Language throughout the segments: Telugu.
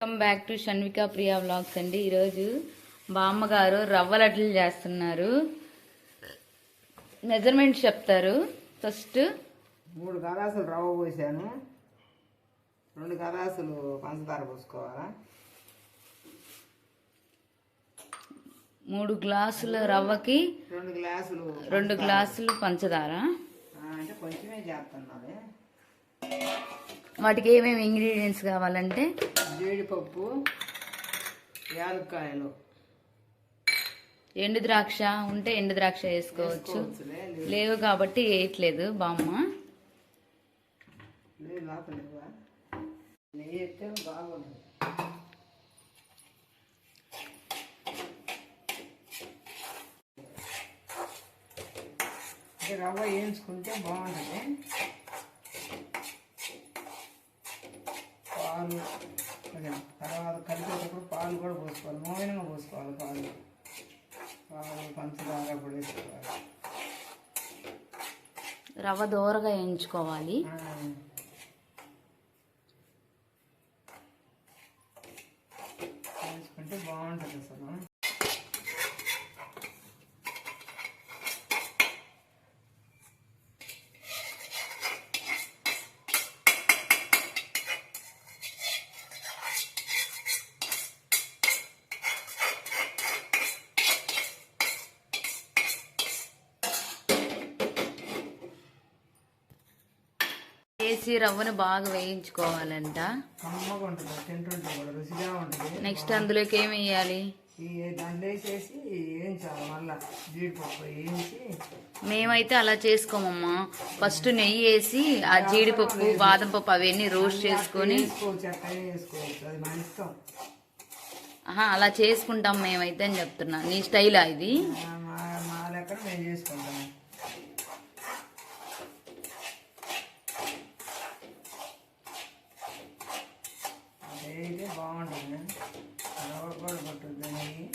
Welcome back to Shanvika Priya vlogs అండి. ఈరోజు బామ్మగారు రవ్వ లడ్లు చేస్తున్నారు. మెజర్మెంట్ చెప్తారు. ఫస్ట్ మూడు గలాసులు రవ్వ పోసాను. రెండు గలాసులు పంచదార పోసుకోవాలా? మూడు గ్లాసుల రవ్వకి రెండు గ్లాసులు రెండు గ్లాసులు పంచదార. అంటే కొంచెమే చేస్తున్నది వాటికి ఏమేమి ఇంగ్రీడియంట్స్ కావాలంటే? జీడిపప్పు యాలక్కాయలు. ఎండు ద్రాక్ష ఉంటే ఎండు ద్రాక్ష వేసుకోవచ్చు. లేవు. కాబట్టి వేయట్లేదు బామ్మ. రవ్వ వేయించుకుంటే బాగుంటుంది పాలు తర్వాత కలిపేటప్పుడు పాలు కూడా పోసుకోవాలి. మోయినంగా పోసుకోవాలి పాలు. పాలు పంచదార కూడా వేసుకోవాలి రవ్వ దోరగా వేయించుకోవాలి. వేసుకుంటే బాగుంటుంది అసలు. వేసి రవ్వను బాగా వేయించుకోవాలంట. నెక్స్ట్ అందులోకి ఏం వేయాలి? మేమైతే అలా చేసుకోమమ్మా. ఫస్ట్ నెయ్యి వేసి ఆ జీడిపప్పు బాదం పప్పు అవన్నీ రోస్ట్ చేసుకొని అలా చేసుకుంటాం మేమైతే అని చెప్తున్నా. నీ స్టైలా ఇది? చేసుకుంటాం. అదైతే బాగుంటుంది. రవ్వ కూడా పట్టుద్ది నెయ్యి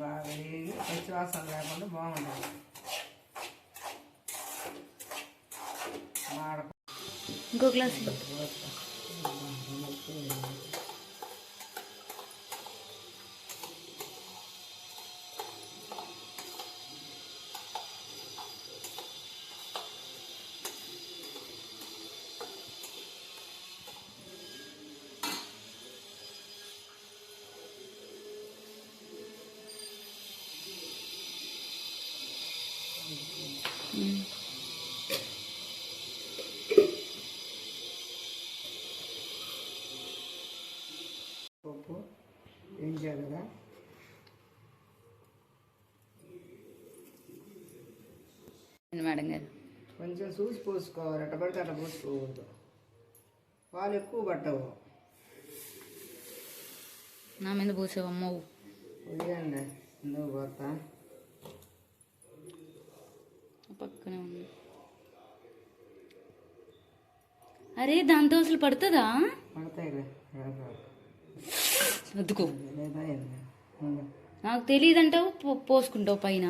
బాగా వేగి పచ్చివాసన లేకుండా బాగుంటుంది. మాడ ఇంకో గ్లాస్ ఉమ్. పప్పు వేయించాలి కదా? మేడం గారు? కొంచెం చూసి పోసుకోవాలి అట్ట పడితే అట్లా పోసుకోవద్దు. పాలు ఎక్కువ పట్టవు. నా మీద పోసేవమ్మో ఉదయండి నువ్వు పోతా? పక్కనే ఉంది. అరే దాంతో అసలు పడుతుందా? పడతాయిలే వద్దుకో నాకు తెలియదంటావు పోసుకుంటావు పైన.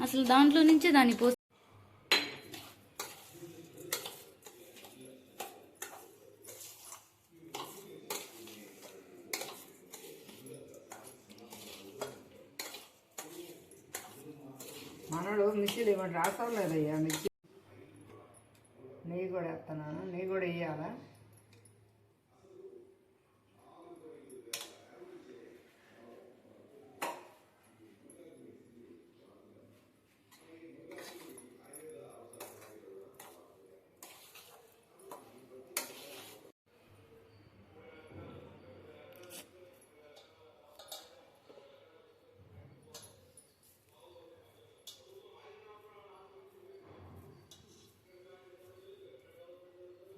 అసలు దాంట్లో నుంచే దాన్ని పో మనోడు మిక్సీలు ఇవ్వండి రాసాం లేదయ్యా మిక్సీ నెయ్యి కూడా వేస్తున్నాను నెయ్యి కూడా వేయాలా?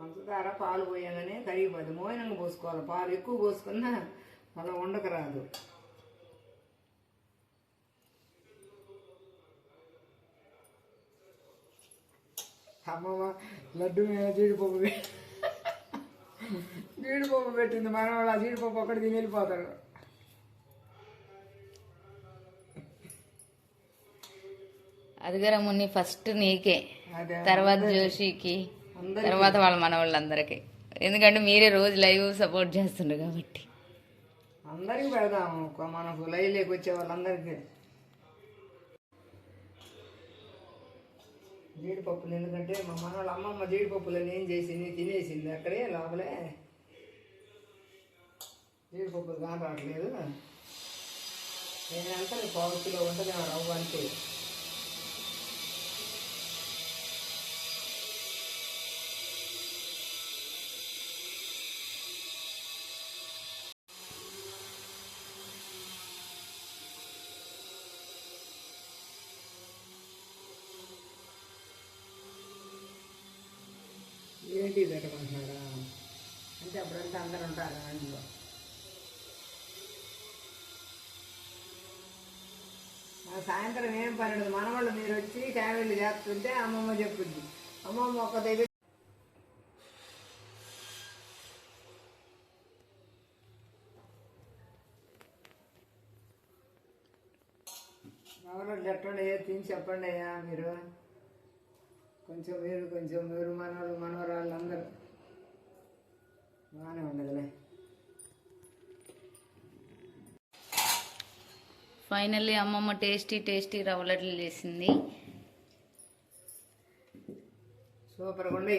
పంచదార పాలు పోయగానే కరిగిపోద్ది మోయనంగా పోసుకోవాలి. పాలు ఎక్కువ పోసుకున్నా అలా ఉండక రాదు అమ్మమ్మ లడ్డు మీద జీడిపప్పు జీడిపప్పు పెట్టింది మనం ఆ జీడిపప్పు ఒకటి తిని వెళ్ళిపోతాడు. అదిగరా ముని ఫస్ట్ నీకే. తర్వాత జోషికి. తర్వాత వాళ్ళ మన వాళ్ళందరికీ ఎందుకంటే మీరే రోజు లైవ్ సపోర్ట్ చేస్తుండ్రు కాబట్టి. అందరికి పెడదాము. మనకు లైవ్లోకి వచ్చే వాళ్ళందరికీ. జీడిపప్పులు ఎందుకంటే మా మనవాళ్ళ అమ్మమ్మ జీడిపప్పులను ఏం చేసింది తినేసింది. అక్కడే లోపలే జీడిపప్పులు కానరావట్లేదు నేను ఎంత పావు కిలో ఉంటుంది రవ్వ అంతే. ఏంటి పెట్టుకుంటున్నాడా? అంటే అప్పుడంతా అందరు ఉంటారు అందులో సాయంత్రం ఏం పని ఉండదు మనవాళ్ళు మీరు వచ్చి ఫ్యామిలీ చేస్తుంటే అమ్మమ్మ చెప్పుద్ది అమ్మమ్మ ఒక దగ్గర ఎవరో అయ్యా తిని చెప్పండి అయ్యా మీరు. కొంచెం మీరు కొంచెం మీరు మనవాళ్ళు మనవరాళ్ళు అందరూ బాగానే ఉండదులే ఫైనల్లీ అమ్మమ్మ టేస్టీ టేస్టీ రవ్వ లడ్లు చేసింది. సూపర్గా ఉండి